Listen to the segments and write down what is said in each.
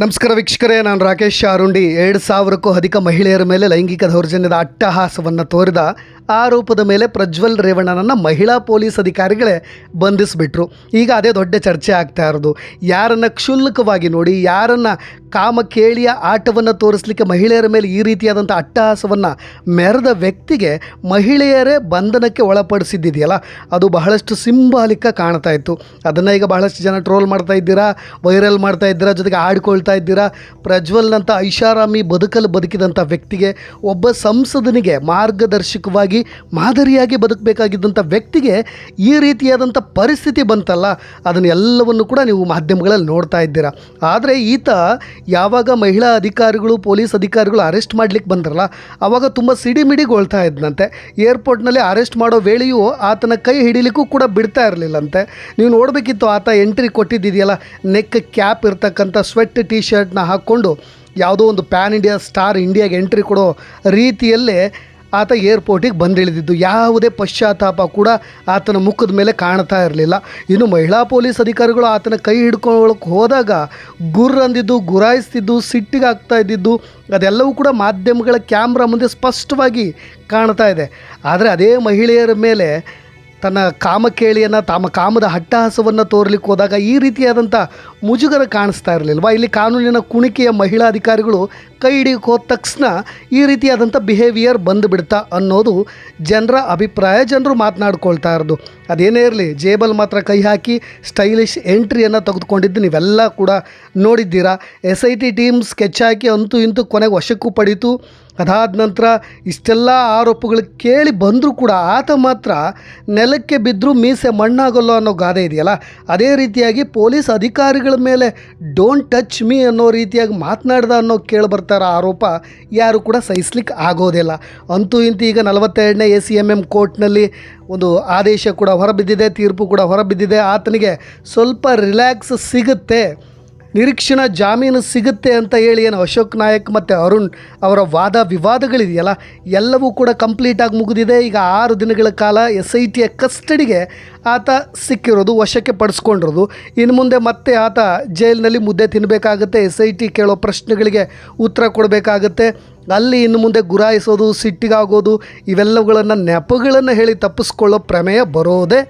ನಮಸ್ಕಾರ ವೀಕ್ಷಕರೇ, ನಾನು ರಾಕೇಶ್ ಶಾರುಂಡಿ ಎರಡು ಸಾವಿರಕ್ಕೂ ಅಧಿಕ ಮಹಿಳೆಯರ ಮೇಲೆ ಲೈಂಗಿಕ ದೌರ್ಜನ್ಯದ ಅಟ್ಟಹಾಸವನ್ನು ತೋರಿದ ಆರೋಪದ ಮೇಲೆ ಪ್ರಜ್ವಲ್ ರೇವಣ್ಣನನ್ನು ಮಹಿಳಾ ಪೊಲೀಸ್ ಅಧಿಕಾರಿಗಳೇ ಬಂಧಿಸಿಬಿಟ್ರು. ಈಗ ಅದೇ ದೊಡ್ಡ ಚರ್ಚೆ ಆಗ್ತಾ ಇರೋದು. ಯಾರನ್ನು ಕ್ಷುಲ್ಲಕವಾಗಿ ನೋಡಿ, ಯಾರನ್ನು ಕಾಮ ಕೇಳಿಯ ಆಟವನ್ನು ತೋರಿಸಲಿಕ್ಕೆ ಮಹಿಳೆಯರ ಮೇಲೆ ಈ ರೀತಿಯಾದಂಥ ಅಟ್ಟಹಾಸವನ್ನು ಮೆರೆದ ವ್ಯಕ್ತಿಗೆ ಮಹಿಳೆಯರೇ ಬಂಧನಕ್ಕೆ ಒಳಪಡಿಸಿದ್ದಿದೆಯಲ್ಲ, ಅದು ಬಹಳಷ್ಟು ಸಿಂಬಾಲಿಕ ಕಾಣ್ತಾ ಇತ್ತು. ಅದನ್ನು ಈಗ ಬಹಳಷ್ಟು ಜನ ಟ್ರೋಲ್ ಮಾಡ್ತಾ ಇದ್ದೀರಾ, ವೈರಲ್ ಮಾಡ್ತಾ ಇದ್ದೀರಾ, ಜೊತೆಗೆ ಆಡ್ಕೊಳ್ತಾ ಇದ್ದೀರಾ? ಪ್ರಜ್ವಲ್ನಂಥ ಐಷಾರಾಮಿ ಬದುಕಲು ಬದುಕಿದಂಥ ವ್ಯಕ್ತಿಗೆ ಒಬ್ಬ ಸಂಸದನಿಗೆ ಮಾರ್ಗದರ್ಶಕವಾಗಿ ಮಾದರಿಯಾಗಿ ಬದುಕಬೇಕಾಗಿದ್ದಂಥ ವ್ಯಕ್ತಿಗೆ ಈ ರೀತಿಯಾದಂಥ ಪರಿಸ್ಥಿತಿ ಬಂತಲ್ಲ, ಅದನ್ನು ಎಲ್ಲವನ್ನು ಕೂಡ ನೀವು ಮಾಧ್ಯಮಗಳಲ್ಲಿ ನೋಡ್ತಾ ಇದ್ದೀರಾ. ಆದರೆ ಈತ ಯಾವಾಗ ಮಹಿಳಾ ಅಧಿಕಾರಿಗಳು, ಪೊಲೀಸ್ ಅಧಿಕಾರಿಗಳು ಅರೆಸ್ಟ್ ಮಾಡ್ಲಿಕ್ಕೆ ಬಂದ್ರಲ್ಲ ಆವಾಗ ತುಂಬ ಸಿಡಿಮಿಡಿಗೊಳ್ತಾ ಇದ್ದಂತೆ ಏರ್ಪೋರ್ಟ್ನಲ್ಲಿ ಅರೆಸ್ಟ್ ಮಾಡೋ ವೇಳೆಯೂ ಆತನ ಕೈ ಹಿಡಿಲಿಕ್ಕೂ ಕೂಡ ಬಿಡ್ತಾ ಇರಲಿಲ್ಲಂತೆ. ನೀವು ನೋಡಬೇಕಿತ್ತು ಆತ ಎಂಟ್ರಿ ಕೊಟ್ಟಿದ್ದಿದೆಯಲ್ಲ, ನೆಕ್ ಕ್ಯಾಪ್ ಇರ್ತಕ್ಕಂಥ ಸ್ವೆಟ್ ಟಿ ಶರ್ಟ್ನ ಹಾಕ್ಕೊಂಡು ಯಾವುದೋ ಒಂದು ಪ್ಯಾನ್ ಇಂಡಿಯಾ ಸ್ಟಾರ್ ಇಂಡಿಯಾಗೆ ಎಂಟ್ರಿ ಕೊಡೋ ರೀತಿಯಲ್ಲೇ ಆತ ಏರ್ಪೋರ್ಟಿಗೆ ಬಂದಿಳಿದಿದ್ದು. ಯಾವುದೇ ಪಶ್ಚಾತ್ತಾಪ ಕೂಡ ಆತನ ಮುಖದ ಮೇಲೆ ಕಾಣ್ತಾ ಇರಲಿಲ್ಲ. ಇನ್ನು ಮಹಿಳಾ ಪೊಲೀಸ್ ಅಧಿಕಾರಿಗಳು ಆತನ ಕೈ ಹಿಡ್ಕೊಳ್ಳೋಕೆ ಹೋದಾಗ ಗುರ್ ಅಂದಿದ್ದು, ಗುರಾಯಿಸ್ತಿದ್ದು, ಸಿಟ್ಟಿಗೆ ಆಗ್ತಾ ಇದ್ದಿದ್ದು, ಅದೆಲ್ಲವೂ ಕೂಡ ಮಾಧ್ಯಮಗಳ ಕ್ಯಾಮ್ರಾ ಮುಂದೆ ಸ್ಪಷ್ಟವಾಗಿ ಕಾಣ್ತಾ ಇದೆ. ಆದರೆ ಅದೇ ಮಹಿಳೆಯರ ಮೇಲೆ ತನ್ನ ಕಾಮಕೇಳಿಯನ್ನು, ತಮ್ಮ ಕಾಮದ ಹಟ್ಟಹಾಸವನ್ನು ತೋರ್ಲಿಕ್ಕೆ ಹೋದಾಗ ಈ ರೀತಿಯಾದಂಥ ಮುಜುಗರ ಕಾಣಿಸ್ತಾ ಇರಲಿಲ್ವಾ? ಇಲ್ಲಿ ಕಾನೂನಿನ ಕುಣಿಕೆಯ ಮಹಿಳಾ ಅಧಿಕಾರಿಗಳು ಕೈ ಹಿಡಿಯಕ್ಕೆ ತಕ್ಷಣ ಈ ರೀತಿಯಾದಂಥ ಬಿಹೇವಿಯರ್ ಬಂದುಬಿಡ್ತಾ ಅನ್ನೋದು ಜನರ ಅಭಿಪ್ರಾಯ, ಜನರು ಮಾತನಾಡ್ಕೊಳ್ತಾ ಇರೋದು. ಅದೇನೇ ಇರಲಿ, ಜೇಬಲ್ ಮಾತ್ರ ಕೈ ಹಾಕಿ ಸ್ಟೈಲಿಶ್ ಎಂಟ್ರಿಯನ್ನು ತೆಗೆದುಕೊಂಡಿದ್ದು ನೀವೆಲ್ಲ ಕೂಡ ನೋಡಿದ್ದೀರಾ? S I T team sketch ಹಾಕಿ ಅಂತೂ ಇಂತೂ ಕೊನೆಗೆ ವಶಕ್ಕೂ ಪಡೀತು. ಅದಾದ ನಂತರ ಇಷ್ಟೆಲ್ಲ ಆರೋಪಗಳು ಕೇಳಿ ಬಂದರೂ ಕೂಡ ಆತ ಮಾತ್ರ ನೆಲಕ್ಕೆ ಬಿದ್ದರೂ ಮೀಸೆ ಮಣ್ಣಾಗಲ್ಲ ಅನ್ನೋ ಗಾದೆ ಇದೆಯಲ್ಲ? ಅದೇ ರೀತಿಯಾಗಿ ಪೊಲೀಸ್ ಅಧಿಕಾರಿಗಳ ಮೇಲೆ ಡೋಂಟ್ ಟಚ್ ಮೀ ಅನ್ನೋ ರೀತಿಯಾಗಿ ಮಾತನಾಡ್ದ ಅನ್ನೋ ಕೇಳಿ ಬರ್ತಾರ ಆರೋಪ ಯಾರು ಕೂಡ ಸಹಿಸ್ಲಿಕ್ಕೆ ಆಗೋದಿಲ್ಲ. ಅಂತೂ ಇಂತೂ ಈಗ ನಲವತ್ತೆರಡನೇ ಎ ಸಿ ಎಂ ಎಂ ಕೋರ್ಟ್ನಲ್ಲಿ ಒಂದು ಆದೇಶ ಕೂಡ ಹೊರಬಿದ್ದಿದೆ, ತೀರ್ಪು ಕೂಡ ಹೊರಬಿದ್ದಿದೆ. ಆತನಿಗೆ ಸ್ವಲ್ಪ ರಿಲ್ಯಾಕ್ಸ್ ಸಿಗುತ್ತೆ. ನಿರೀಕ್ಷಣಾ ಜಾಮೀನು ಸಿಗುತ್ತೆ ಅಂತ ಹೇಳಿ ಏನು ಅಶೋಕ್ ನಾಯಕ್ ಮತ್ತು ಅರುಣ್ ಅವರ ವಾದ ವಿವಾದಗಳಿದೆಯಲ್ಲ, ಎಲ್ಲವೂ ಕೂಡ ಕಂಪ್ಲೀಟಾಗಿ ಮುಗಿದಿದೆ. ಈಗ ಆರು ದಿನಗಳ ಕಾಲ ಎಸ್ ಐ ಟಿಯ ಕಸ್ಟಡಿಗೆ ಆತ ಸಿಕ್ಕಿರೋದು, ವಶಕ್ಕೆ ಪಡಿಸ್ಕೊಂಡಿರೋದು. ಇನ್ನು ಮುಂದೆ ಮತ್ತೆ ಆತ ಜೈಲಿನಲ್ಲಿ ಮುದ್ದೆ ತಿನ್ನಬೇಕಾಗುತ್ತೆ ಎಸ್ ಐ ಟಿ ಕೇಳೋ ಪ್ರಶ್ನೆಗಳಿಗೆ ಉತ್ತರ ಕೊಡಬೇಕಾಗುತ್ತೆ. ಅಲ್ಲಿ ಇನ್ನು ಮುಂದೆ ಗುರಾಯಿಸೋದು, ಸಿಟ್ಟಿಗಾಗೋದು, ಇವೆಲ್ಲವುಗಳನ್ನು ನೆಪಗಳನ್ನು ಹೇಳಿ ತಪ್ಪಿಸ್ಕೊಳ್ಳೋ ಪ್ರಮೇಯ ಬರೋದೇ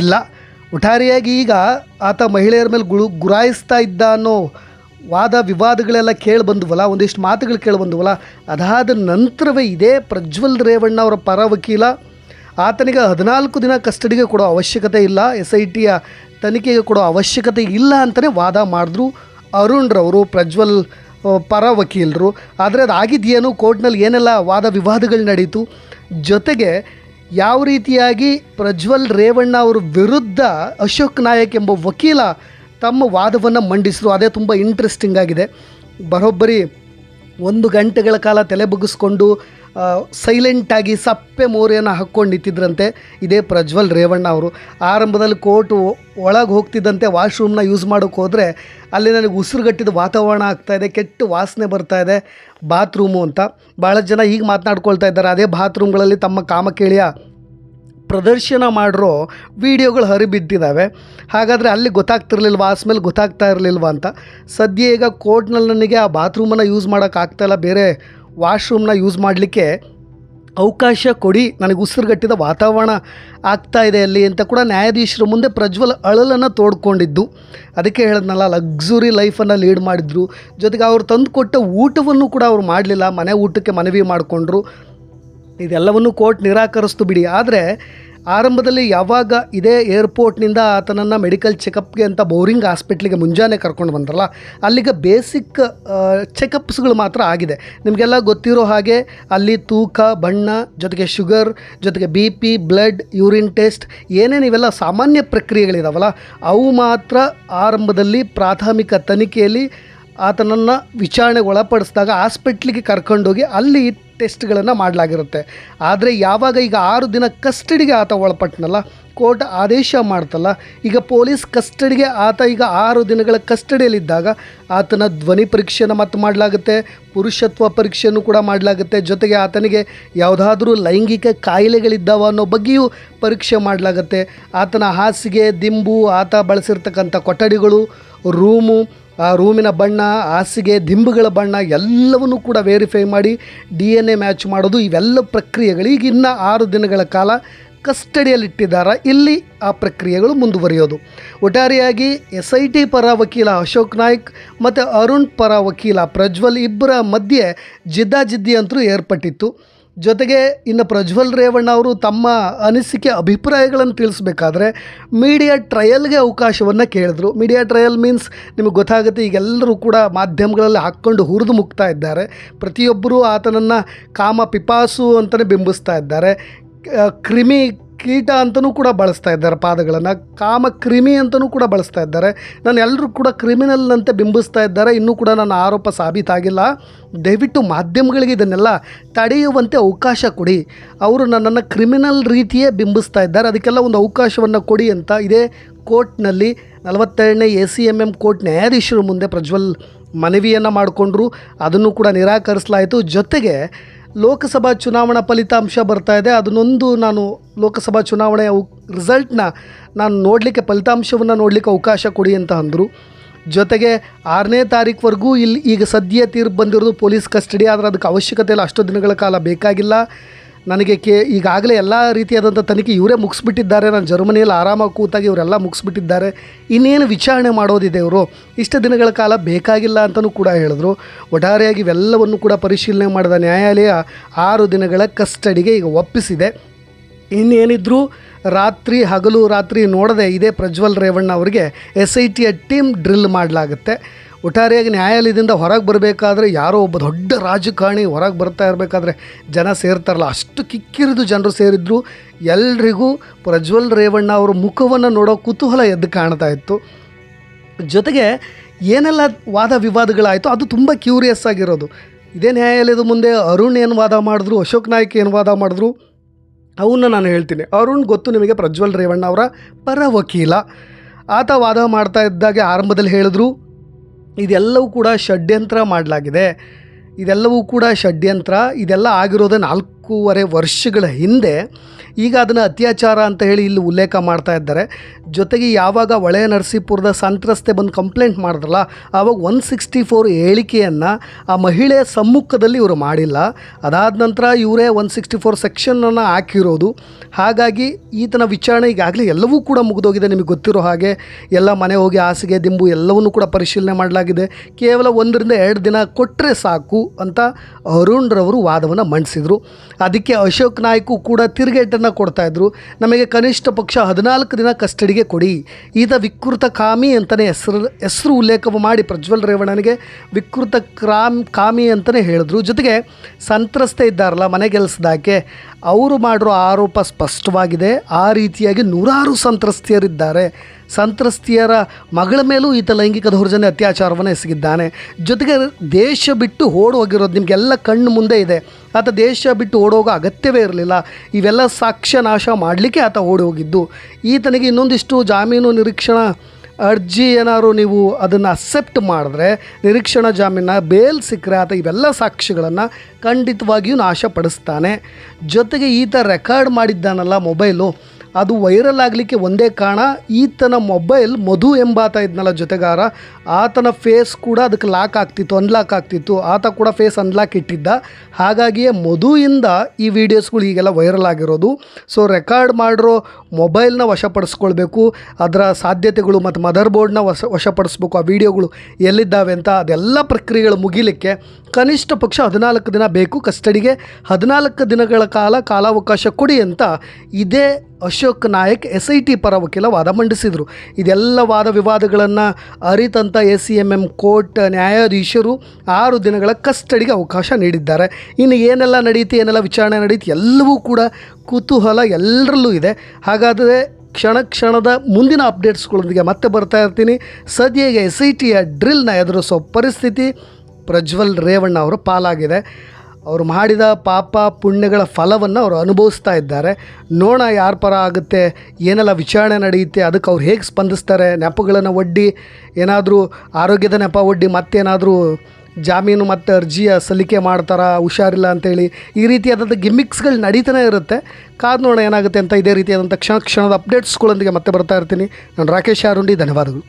ಇಲ್ಲ. ಒಟ್ಟಾರೆಯಾಗಿ ಈಗ ಆತ ಮಹಿಳೆಯರ ಮೇಲೆ ಗುಳು ಗುರಾಯಿಸ್ತಾ ಇದ್ದ ಅನ್ನೋ ವಾದ ವಿವಾದಗಳೆಲ್ಲ ಕೇಳಿ ಬಂದವಲ್ಲ, ಒಂದಿಷ್ಟು ಮಾತುಗಳು ಕೇಳಿ ಬಂದವಲ್ಲ, ಅದಾದ ನಂತರವೇ ಇದೇ ಪ್ರಜ್ವಲ್ ರೇವಣ್ಣ ಅವರ ಪರ ವಕೀಲ. ಆತನಿಗೆ ಹದಿನಾಲ್ಕು ದಿನ ಕಸ್ಟಡಿಗೆ ಕೊಡೋ ಅವಶ್ಯಕತೆ ಇಲ್ಲ ಎಸ್ ಐ ಟಿಯ ತನಿಖೆಗೆ ಕೊಡೋ ಅವಶ್ಯಕತೆ ಇಲ್ಲ ಅಂತಲೇ ವಾದ ಮಾಡಿದ್ರು ಅರುಣ್ರವರು ಪ್ರಜ್ವಲ್ ಪರ ವಕೀಲರು. ಆದರೆ ಅದಾಗಿದೆಯೇನು, ಕೋರ್ಟ್ನಲ್ಲಿ ಏನೆಲ್ಲ ವಾದ ವಿವಾದಗಳು ನಡೀತು. ಜೊತೆಗೆ ಯಾವ ರೀತಿಯಾಗಿ ಪ್ರಜ್ವಲ್ ರೇವಣ್ಣ ಅವರ ವಿರುದ್ಧ ಅಶೋಕ್ ನಾಯಕ್ ಎಂಬ ವಕೀಲ ತಮ್ಮ ವಾದವನ್ನು ಮಂಡಿಸಿದ್ರು ಅದೇ ತುಂಬ ಇಂಟ್ರೆಸ್ಟಿಂಗ್ ಆಗಿದೆ. ಬರೋಬ್ಬರಿ ಒಂದು ಗಂಟೆಗಳ ಕಾಲ ತಲೆ ಬಗ್ಗಿಸ್ಕೊಂಡು ಸೈಲೆಂಟಾಗಿ ಸಪ್ಪೆ ಮೋರೆಯನ್ನು ಹಾಕ್ಕೊಂಡು ನಿಂತಿದ್ರಂತೆ ಇದೇ ಪ್ರಜ್ವಲ್ ರೇವಣ್ಣ ಅವರು. ಆರಂಭದಲ್ಲಿ ಕೋರ್ಟು ಒಳಗೆ ಹೋಗ್ತಿದ್ದಂತೆ ವಾಶ್ರೂಮ್ನ ಯೂಸ್ ಮಾಡೋಕ್ಕೆ ಹೋದರೆ ಅಲ್ಲಿ ನನಗೆ ಉಸಿರುಗಟ್ಟಿದ ವಾತಾವರಣ ಆಗ್ತಾಯಿದೆ ಕೆಟ್ಟ ವಾಸನೆ ಬರ್ತಾ ಇದೆ. ಬಾತ್ರೂಮು ಅಂತ. ಭಾಳ ಜನ ಈಗ ಮಾತನಾಡ್ಕೊಳ್ತಾ ಇದ್ದಾರೆ. ಅದೇ ಬಾತ್ರೂಮ್ಗಳಲ್ಲಿ ತಮ್ಮ ಕಾಮಕೇಳಿಯ ಪ್ರದರ್ಶನ ಮಾಡಿರೋ ವಿಡಿಯೋಗಳು ಹರಿಬಿದ್ದಿದ್ದಾವೆ ಹಾಗಾದರೆ ಅಲ್ಲಿ ಗೊತ್ತಾಗ್ತಿರ್ಲಿಲ್ವಾ? ಆ ಸ್ಮೆಲ್ ಗೊತ್ತಾಗ್ತಾ ಇರಲಿಲ್ವ ಅಂತ. ಸದ್ಯ ಈಗ ಕೋರ್ಟ್ನಲ್ಲಿ ನನಗೆ ಆ ಬಾತ್ರೂಮನ್ನು ಯೂಸ್ ಮಾಡೋಕ್ಕಾಗ್ತಾಯಿಲ್ಲ ಬೇರೆ ವಾಶ್ರೂಮ್ನ ಯೂಸ್ ಮಾಡಲಿಕ್ಕೆ ಅವಕಾಶ ಕೊಡಿ. ನನಗೆ ಉಸಿರುಗಟ್ಟಿದ ವಾತಾವರಣ ಆಗ್ತಾ ಇದೆ ಅಲ್ಲಿ ಅಂತ ಕೂಡ ನ್ಯಾಯಾಧೀಶರ ಮುಂದೆ ಪ್ರಜ್ವಲ್ ಅಳಲನ್ನು ತೋಡ್ಕೊಂಡಿದ್ದು. ಅದಕ್ಕೆ ಹೇಳಿದ್ನಲ್ಲ ಲಕ್ಸುರಿ ಲೈಫನ್ನು ಲೀಡ್ ಮಾಡಿದ್ರು. ಜೊತೆಗೆ ಅವ್ರು ತಂದುಕೊಟ್ಟ ಊಟವನ್ನು ಕೂಡ ಅವ್ರು ಮಾಡಲಿಲ್ಲ. ಮನೆ ಊಟಕ್ಕೆ ಮನವಿ ಮಾಡಿಕೊಂಡ್ರು. ಇದೆಲ್ಲವನ್ನು ಕೋರ್ಟ್ ನಿರಾಕರಿಸ್ತು ಬಿಡಿ. ಆದರೆ ಆರಂಭದಲ್ಲಿ ಯಾವಾಗ ಇದೇ ಏರ್ಪೋರ್ಟ್ನಿಂದ ಆತನನ್ನು ಮೆಡಿಕಲ್ ಚೆಕಪ್ಗೆ ಅಂತ ಬೋರಿಂಗ್ ಹಾಸ್ಪಿಟ್ಲಿಗೆ ಮುಂಜಾನೆ ಕರ್ಕೊಂಡು ಬಂದ್ರಲ್ಲ, ಅಲ್ಲಿಗೆ ಬೇಸಿಕ್ ಚೆಕಪ್ಸ್ಗಳು ಮಾತ್ರ ಆಗಿದೆ. ನಿಮಗೆಲ್ಲ ಗೊತ್ತಿರೋ ಹಾಗೆ ಅಲ್ಲಿ ತೂಕ, ಬಣ್ಣ, ಜೊತೆಗೆ ಶುಗರ್ ಜೊತೆಗೆ B P blood urine test ಏನೇನು ಇವೆಲ್ಲ ಸಾಮಾನ್ಯ ಪ್ರಕ್ರಿಯೆಗಳಿದಾವಲ್ಲ, ಅವು ಮಾತ್ರ ಆರಂಭದಲ್ಲಿ ಪ್ರಾಥಮಿಕ ತನಿಖೆಯಲ್ಲಿ ಆತನನ್ನು ವಿಚಾರಣೆಗೆ ಒಳಪಡಿಸಿದಾಗ ಹಾಸ್ಪಿಟ್ಲಿಗೆ ಕರ್ಕೊಂಡೋಗಿ ಅಲ್ಲಿ ಟೆಸ್ಟ್ಗಳನ್ನು ಮಾಡಲಾಗಿರುತ್ತೆ. ಆದರೆ ಯಾವಾಗ ಈಗ ಆರು ದಿನ ಕಸ್ಟಡಿಗೆ ಆತ ಒಳಪಟ್ಟನಲ್ಲ ಕೋರ್ಟ್ ಆದೇಶ ಮಾಡ್ತಲ್ಲ, ಈಗ ಪೊಲೀಸ್ ಕಸ್ಟಡಿಗೆ ಆತ ಈಗ ಆರು ದಿನಗಳ ಕಸ್ಟಡಿಯಲ್ಲಿದ್ದಾಗ ಆತನ ಧ್ವನಿ ಪರೀಕ್ಷೆಯನ್ನು ಮತ್ತೆ ಮಾಡಲಾಗುತ್ತೆ, ಪುರುಷತ್ವ ಪರೀಕ್ಷೆಯನ್ನು ಕೂಡ ಮಾಡಲಾಗುತ್ತೆ. ಜೊತೆಗೆ ಆತನಿಗೆ ಯಾವುದಾದ್ರೂ ಲೈಂಗಿಕ ಕಾಯಿಲೆಗಳಿದ್ದಾವ ಅನ್ನೋ ಬಗ್ಗೆಯೂ ಪರೀಕ್ಷೆ ಮಾಡಲಾಗುತ್ತೆ. ಆತನ ಹಾಸಿಗೆ, ದಿಂಬು, ಆತ ಬಳಸಿರ್ತಕ್ಕಂಥ ಕೊಠಡಿಗಳು, ರೂಮು ಆ ರೂಮಿನ ಬಣ್ಣ, ಹಾಸಿಗೆ, ದಿಂಬುಗಳ ಬಣ್ಣ ಎಲ್ಲವನ್ನೂ ಕೂಡ ವೇರಿಫೈ ಮಾಡಿ ಡಿ ಎನ್ ಎ ಮ್ಯಾಚ್ ಮಾಡೋದು ಇವೆಲ್ಲ ಪ್ರಕ್ರಿಯೆಗಳು. ಈಗ ಇನ್ನು ಆರು ದಿನಗಳ ಕಾಲ ಕಸ್ಟಡಿಯಲ್ಲಿಟ್ಟಿದ್ದಾರೆ ಇಲ್ಲಿ ಆ ಪ್ರಕ್ರಿಯೆಗಳು ಮುಂದುವರಿಯೋದು. ಒಟ್ಟಾರೆಯಾಗಿ ಎಸ್ ಐ ಟಿ ಪರ ವಕೀಲ ಅಶೋಕ್ ನಾಯ್ಕ್ ಮತ್ತು ಅರುಣ್ ಪರ ವಕೀಲ ಪ್ರಜ್ವಲ್ ಇಬ್ಬರ ಮಧ್ಯೆ ಜಿದ್ದಾಜಿದ್ದಿ ಅಂತೂ ಏರ್ಪಟ್ಟಿತ್ತು. ಜೊತೆಗೆ ಇನ್ನು ಪ್ರಜ್ವಲ್ ರೇವಣ್ಣ ಅವರು ತಮ್ಮ ಅನಿಸಿಕೆ ಅಭಿಪ್ರಾಯಗಳನ್ನು ತಿಳಿಸ್ಬೇಕಾದ್ರೆ ಮೀಡಿಯಾ ಟ್ರಯಲ್ಗೆ ಅವಕಾಶವನ್ನು ಕೇಳಿದ್ರು. ಮೀಡಿಯಾ ಟ್ರಯಲ್ ಮೀನ್ಸ್ ನಿಮಗೆ ಗೊತ್ತಾಗುತ್ತೆ ಈಗೆಲ್ಲರೂ ಕೂಡ ಮಾಧ್ಯಮಗಳಲ್ಲಿ ಹಾಕ್ಕೊಂಡು ಹುರಿದು ಮುಗ್ತಾ ಇದ್ದಾರೆ. ಪ್ರತಿಯೊಬ್ಬರೂ ಆತನನ್ನು ಕಾಮ ಪಿಪಾಸು ಅಂತಲೇ ಬಿಂಬಿಸ್ತಾ ಇದ್ದಾರೆ. ಕ್ರಿಮಿ ಕೀಟ ಅಂತಲೂ ಕೂಡ ಬಳಸ್ತಾ ಇದ್ದಾರೆ ಪಾದಗಳನ್ನು, ಕಾಮ ಕ್ರಿಮಿ ಅಂತಲೂ ಕೂಡ ಬಳಸ್ತಾ ಇದ್ದಾರೆ. ನಾನು ಎಲ್ಲರೂ ಕೂಡ ಕ್ರಿಮಿನಲ್ ಅಂತ ಬಿಂಬಿಸ್ತಾ ಇದ್ದಾರೆ. ಇನ್ನೂ ಕೂಡ ನನ್ನ ಆರೋಪ ಸಾಬೀತಾಗಿಲ್ಲ. ದಯವಿಟ್ಟು ಮಾಧ್ಯಮಗಳಿಗೆ ಇದನ್ನೆಲ್ಲ ತಡೆಯುವಂತೆ ಅವಕಾಶ ಕೊಡಿ. ಅವರು ನನ್ನನ್ನು ಕ್ರಿಮಿನಲ್ ರೀತಿಯೇ ಬಿಂಬಿಸ್ತಾ ಇದ್ದಾರೆ. ಅದಕ್ಕೆಲ್ಲ ಒಂದು ಅವಕಾಶವನ್ನು ಕೊಡಿ ಅಂತ ಇದೇ ಕೋರ್ಟ್ನಲ್ಲಿ ನಲವತ್ತೆರಡನೇ A C M M court ನ್ಯಾಯಾಧೀಶರ ಮುಂದೆ ಪ್ರಜ್ವಲ್ ಮನವಿಯನ್ನು ಮಾಡಿಕೊಂಡ್ರು. ಅದನ್ನು ಕೂಡ ನಿರಾಕರಿಸಲಾಯಿತು. ಜೊತೆಗೆ ಲೋಕಸಭಾ ಚುನಾವಣಾ ಫಲಿತಾಂಶ ಬರ್ತಾ ಇದೆ. ಅದನ್ನೊಂದು ನಾನು ಲೋಕಸಭಾ ಚುನಾವಣೆಯ ರಿಸಲ್ಟ್ನ ನಾನು ನೋಡಲಿಕ್ಕೆ, ಫಲಿತಾಂಶವನ್ನು ನೋಡಲಿಕ್ಕೆ ಅವಕಾಶ ಕೊಡಿ ಅಂತ ಅಂದರು. ಜೊತೆಗೆ ಆರನೇ ತಾರೀಕುವರೆಗೂ ಇಲ್ಲಿ ಈಗ ಸದ್ಯ ತೀರ್ಪು ಬಂದಿರೋದು ಪೊಲೀಸ್ ಕಸ್ಟಡಿ, ಆದರೆ ಅದಕ್ಕೆ ಅವಶ್ಯಕತೆ ಇಲ್ಲ. ಅಷ್ಟು ದಿನಗಳ ಕಾಲ ಬೇಕಾಗಿಲ್ಲ. ನನಗೆ ಕೆ ಈಗಾಗಲೇ ಎಲ್ಲ ರೀತಿಯಾದಂಥ ತನಿಖೆ ಇವರೇ ಮುಗಿಸ್ಬಿಟ್ಟಿದ್ದಾರೆ. ನಾನು ಜರ್ಮನಿಯಲ್ಲಿ ಆರಾಮಾಗಿ ಕೂತಾಗಿ ಇವರೆಲ್ಲ ಮುಗಿಸ್ಬಿಟ್ಟಿದ್ದಾರೆ. ಇನ್ನೇನು ವಿಚಾರಣೆ ಮಾಡೋದಿದೆ ಇವರು? ಇಷ್ಟು ದಿನಗಳ ಕಾಲ ಬೇಕಾಗಿಲ್ಲ ಅಂತಲೂ ಕೂಡ ಹೇಳಿದ್ರು. ಒಟ್ಟಾರೆಯಾಗಿ ಇವೆಲ್ಲವನ್ನು ಕೂಡ ಪರಿಶೀಲನೆ ಮಾಡಿದ ನ್ಯಾಯಾಲಯ ಆರು ದಿನಗಳ ಕಸ್ಟಡಿಗೆ ಈಗ ಒಪ್ಪಿಸಿದೆ. ಇನ್ನೇನಿದ್ರೂ ರಾತ್ರಿ ಹಗಲು ರಾತ್ರಿ ನೋಡದೆ ಇದೇ ಪ್ರಜ್ವಲ್ ರೇವಣ್ಣ ಅವರಿಗೆ ಎಸ್ ಐ ಟಿಯ ಟೀಮ್ ಡ್ರಿಲ್ ಮಾಡಲಾಗುತ್ತೆ. ಒಟ್ಟಾರೆಯಾಗಿ ನ್ಯಾಯಾಲಯದಿಂದ ಹೊರಗೆ ಬರಬೇಕಾದ್ರೆ ಯಾರೋ ಒಬ್ಬ ದೊಡ್ಡ ರಾಜಕಾರಣಿ ಹೊರಗೆ ಬರ್ತಾ ಇರಬೇಕಾದ್ರೆ ಜನ ಸೇರ್ತಾರಲ್ಲ, ಅಷ್ಟು ಕಿಕ್ಕಿರಿದು ಜನರು ಸೇರಿದ್ರು. ಎಲ್ರಿಗೂ ಪ್ರಜ್ವಲ್ ರೇವಣ್ಣ ಅವರ ಮುಖವನ್ನು ನೋಡೋ ಕುತೂಹಲ ಎದ್ದು ಕಾಣ್ತಾ ಇತ್ತು. ಜೊತೆಗೆ ಏನೆಲ್ಲ ವಾದ ವಿವಾದಗಳಾಯಿತು ಅದು ತುಂಬ ಕ್ಯೂರಿಯಸ್ ಆಗಿರೋದು. ಇದೇ ನ್ಯಾಯಾಲಯದ ಮುಂದೆ ಅರುಣ್ ಏನು ವಾದ ಮಾಡಿದ್ರು, ಅಶೋಕ್ ನಾಯ್ಕ ಏನು ವಾದ ಮಾಡಿದ್ರು, ಅವನ್ನ ನಾನು ಹೇಳ್ತೀನಿ. ಅರುಣ್ ಗೊತ್ತು ನಿಮಗೆ ಪ್ರಜ್ವಲ್ ರೇವಣ್ಣ ಅವರ ಪರ ವಕೀಲ. ಆತ ವಾದ ಮಾಡ್ತಾ ಇದ್ದಾಗೆ ಆರಂಭದಲ್ಲಿ ಹೇಳಿದ್ರು ಇದೆಲ್ಲವೂ ಕೂಡ ಷಡ್ಯಂತ್ರ ಮಾಡಲಾಗಿದೆ. ಇದೆಲ್ಲವೂ ಕೂಡ ಷಡ್ಯಂತ್ರ ಇದೆಲ್ಲ ಆಗಿರೋದು ನಾಲ್ಕೂವರೆ ವರ್ಷಗಳ ಹಿಂದೆ ಈಗ ಅದನ್ನು ಅತ್ಯಾಚಾರ ಅಂತ ಹೇಳಿ ಇಲ್ಲಿ ಉಲ್ಲೇಖ ಮಾಡ್ತಾ ಇದ್ದಾರೆ. ಜೊತೆಗೆ ಯಾವಾಗ ಹೊಳೆಯ ನರಸೀಪುರದ ಸಂತ್ರಸ್ತೆ ಬಂದು ಕಂಪ್ಲೇಂಟ್ ಮಾಡಿದ್ರಲ್ಲ, ಆವಾಗ ಒನ್ ಸಿಕ್ಸ್ಟಿ ಫೋರ್ ಹೇಳಿಕೆಯನ್ನು ಆ ಮಹಿಳೆಯ ಸಮ್ಮುಖದಲ್ಲಿ ಇವರು ಮಾಡಿಲ್ಲ. ಅದಾದ ನಂತರ ಇವರೇ ಒನ್ ಸಿಕ್ಸ್ಟಿ ಫೋರ್ ಸೆಕ್ಷನನ್ನು ಹಾಕಿರೋದು. ಹಾಗಾಗಿ ಈತನ ವಿಚಾರಣೆ ಈಗಾಗಲೇ ಎಲ್ಲವೂ ಕೂಡ ಮುಗಿದೋಗಿದೆ ನಿಮಗೆ ಗೊತ್ತಿರೋ ಹಾಗೆ. ಎಲ್ಲ ಮನೆ ಹೋಗಿ ಹಾಸಿಗೆ, ದಿಂಬು ಎಲ್ಲವನ್ನೂ ಕೂಡ ಪರಿಶೀಲನೆ ಮಾಡಲಾಗಿದೆ. ಕೇವಲ ಒಂದರಿಂದ ಎರಡು ದಿನ ಕೊಟ್ಟರೆ ಸಾಕು ಅಂತ ಅರುಣ್ರವರು ವಾದವನ್ನು ಮಂಡಿಸಿದರು. ಅದಕ್ಕೆ ಅಶೋಕ್ ನಾಯ್ಕು ಕೂಡ ತಿರುಗೇಟನ್ನು ಕೊಡ್ತಾಯಿದ್ರು ನಮಗೆ ಕನಿಷ್ಠ ಪಕ್ಷ ಹದಿನಾಲ್ಕು ದಿನ ಕಸ್ಟಡಿಗೆ ಕೊಡಿ. ಈತ ವಿಕೃತ ಕಾಮಿ ಅಂತಲೇ ಹೆಸರು ಹೆಸರು ಉಲ್ಲೇಖ ಮಾಡಿ ಪ್ರಜ್ವಲ್ ರೇವಣ್ಣನಿಗೆ ವಿಕೃತ ಕ್ರಾಮ್, ಕಾಮಿ ಅಂತಲೇ ಹೇಳಿದ್ರು. ಜೊತೆಗೆ ಸಂತ್ರಸ್ತೆ ಇದ್ದಾರಲ್ಲ ಮನೆಗೆಲ್ಸದಾಕೆ ಅವರು ಮಾಡಿರೋ ಆರೋಪ ಸ್ಪಷ್ಟವಾಗಿದೆ. ಆ ರೀತಿಯಾಗಿ ನೂರಾರು ಸಂತ್ರಸ್ತಿಯರಿದ್ದಾರೆ. ಸಂತ್ರಸ್ತಿಯರ ಮಗಳ ಮೇಲೂ ಈತ ಲೈಂಗಿಕ ದೌರ್ಜನ್ಯ ಅತ್ಯಾಚಾರವನ್ನು ಎಸಗಿದ್ದಾನೆ. ಜೊತೆಗೆ ದೇಶ ಬಿಟ್ಟು ಓಡೋಗಿರೋದು ನಿಮಗೆಲ್ಲ ಕಣ್ಣು ಮುಂದೆ ಇದೆ. ಆತ ದೇಶ ಬಿಟ್ಟು ಓಡೋಗೋ ಅಗತ್ಯವೇ ಇರಲಿಲ್ಲ. ಇವೆಲ್ಲ ಸಾಕ್ಷ್ಯ ನಾಶ ಮಾಡಲಿಕ್ಕೆ ಆತ ಓಡಿ ಹೋಗಿದ್ದು ಈತನಿಗೆ ಇನ್ನೊಂದಿಷ್ಟು ಜಾಮೀನು ನಿರೀಕ್ಷಣಾ ಅರ್ಜಿ ಏನಾದ್ರು ನೀವು ಅದನ್ನು ಅಕ್ಸೆಪ್ಟ್ ಮಾಡಿದ್ರೆ, ನಿರೀಕ್ಷಣಾ ಜಾಮೀನ ಬೇಲ್ ಸಿಕ್ಕರೆ ಆತ ಇವೆಲ್ಲ ಸಾಕ್ಷಿಗಳನ್ನು ಖಂಡಿತವಾಗಿಯೂ ನಾಶಪಡಿಸ್ತಾನೆ. ಜೊತೆಗೆ ಈತ ರೆಕಾರ್ಡ್ ಮಾಡಿದ್ದಾನಲ್ಲ ಮೊಬೈಲು ಅದು ವೈರಲ್ ಆಗಲಿಕ್ಕೆ ಒಂದೇ ಕಾರಣ, ಈತನ ಮೊಬೈಲ್ ಮಧು ಎಂಬಾತ ಇದ್ನಲ್ಲ ಜೊತೆಗಾರ. ಆತನ ಫೇಸ್ ಕೂಡ ಅದಕ್ಕೆ ಲಾಕ್ ಆಗ್ತಿತ್ತು ಅನ್ಲಾಕ್ ಆಗ್ತಿತ್ತು. ಆತ ಕೂಡ ಫೇಸ್ ಅನ್ಲಾಕ್ ಇಟ್ಟಿದ್ದ. ಹಾಗಾಗಿಯೇ ಮಧುಯಿಂದ ಈ ವಿಡಿಯೋಸ್ಗಳು ಈಗೆಲ್ಲ ವೈರಲ್ ಆಗಿರೋದು. ಸೊ ರೆಕಾರ್ಡ್ ಮಾಡಿರೋ ಮೊಬೈಲ್ನ ವಶಪಡಿಸ್ಕೊಳ್ಬೇಕು. ಅದರ ಸಾಧ್ಯತೆಗಳು ಮತ್ತು ಮದರ್ ಬೋರ್ಡ್ನ ವಶ, ವಶಪಡಿಸ್ಬೇಕು. ಆ ವಿಡಿಯೋಗಳು ಎಲ್ಲಿದ್ದಾವೆ ಅಂತ ಅದೆಲ್ಲ ಪ್ರಕ್ರಿಯೆಗಳು ಮುಗಿಲಿಕ್ಕೆ ಕನಿಷ್ಠ ಪಕ್ಷ ಹದಿನಾಲ್ಕು ದಿನ ಬೇಕು. ಕಸ್ಟಡಿಗೆ ಹದಿನಾಲ್ಕು ದಿನಗಳ ಕಾಲ, ಕಾಲಾವಕಾಶ ಕೊಡಿ ಅಂತ ಇದೇ Ashok Nayak S I T ಪರ ವಕೀಲ ವಾದ ಮಂಡಿಸಿದರು. ಇದೆಲ್ಲ ವಾದ ವಿವಾದಗಳನ್ನು ಅರಿತಂಥ A C M M court ನ್ಯಾಯಾಧೀಶರು ಆರು ದಿನಗಳ ಕಸ್ಟಡಿಗೆ ಅವಕಾಶ ನೀಡಿದ್ದಾರೆ. ಇನ್ನು ಏನೆಲ್ಲ ನಡೆಯುತ್ತೆ ಏನೆಲ್ಲ ವಿಚಾರಣೆ ನಡೆಯುತ್ತೆ ಎಲ್ಲವೂ ಕೂಡ ಕುತೂಹಲ ಎಲ್ಲರಲ್ಲೂ ಇದೆ. ಹಾಗಾದರೆ ಕ್ಷಣ ಕ್ಷಣದ ಮುಂದಿನ ಅಪ್ಡೇಟ್ಸ್ಗಳೊಂದಿಗೆ ಮತ್ತೆ ಬರ್ತಾ ಇರ್ತೀನಿ. ಸದ್ಯಗೆ ಎಸ್ ಐ ಟಿಯ ಡ್ರಿಲ್ನ ಎದುರಿಸೋ ಪರಿಸ್ಥಿತಿ ಪ್ರಜ್ವಲ್ ರೇವಣ್ಣ ಅವರ ಪಾಲಾಗಿದೆ. ಅವರು ಮಾಡಿದ ಪಾಪ ಪುಣ್ಯಗಳ ಫಲವನ್ನು ಅವರು ಅನುಭವಿಸ್ತಾ ಇದ್ದಾರೆ. ನೋಣ ಯಾರ ಪರ ಆಗುತ್ತೆ, ಏನೆಲ್ಲ ವಿಚಾರಣೆ ನಡೆಯುತ್ತೆ, ಅದಕ್ಕೆ ಅವ್ರು ಹೇಗೆ ಸ್ಪಂದಿಸ್ತಾರೆ, ನೆಪಗಳನ್ನು ಒಡ್ಡಿ, ಏನಾದರೂ ಆರೋಗ್ಯದ ನೆಪ ಒಡ್ಡಿ ಮತ್ತೇನಾದರೂ ಜಾಮೀನು ಮತ್ತು ಅರ್ಜಿಯ ಸಲ್ಲಿಕೆ ಮಾಡ್ತಾರಾ, ಹುಷಾರಿಲ್ಲ ಅಂತೇಳಿ, ಈ ರೀತಿಯಾದಂಥ ಗಿಮಿಕ್ಸ್ಗಳು ನಡೀತಾನೆ ಇರುತ್ತೆ. ಕಾದು ನೋಡೋಣ ಏನಾಗುತ್ತೆ ಅಂತ ಇದೇ ರೀತಿಯಾದಂಥ ಕ್ಷಣ ಕ್ಷಣದ ಅಪ್ಡೇಟ್ಸ್ಗಳೊಂದಿಗೆ ಮತ್ತೆ ಬರ್ತಾ ಇರ್ತೀನಿ. ನಾನು ರಾಕೇಶ್ ಆರುಂಡಿ, ಧನ್ಯವಾದಗಳು.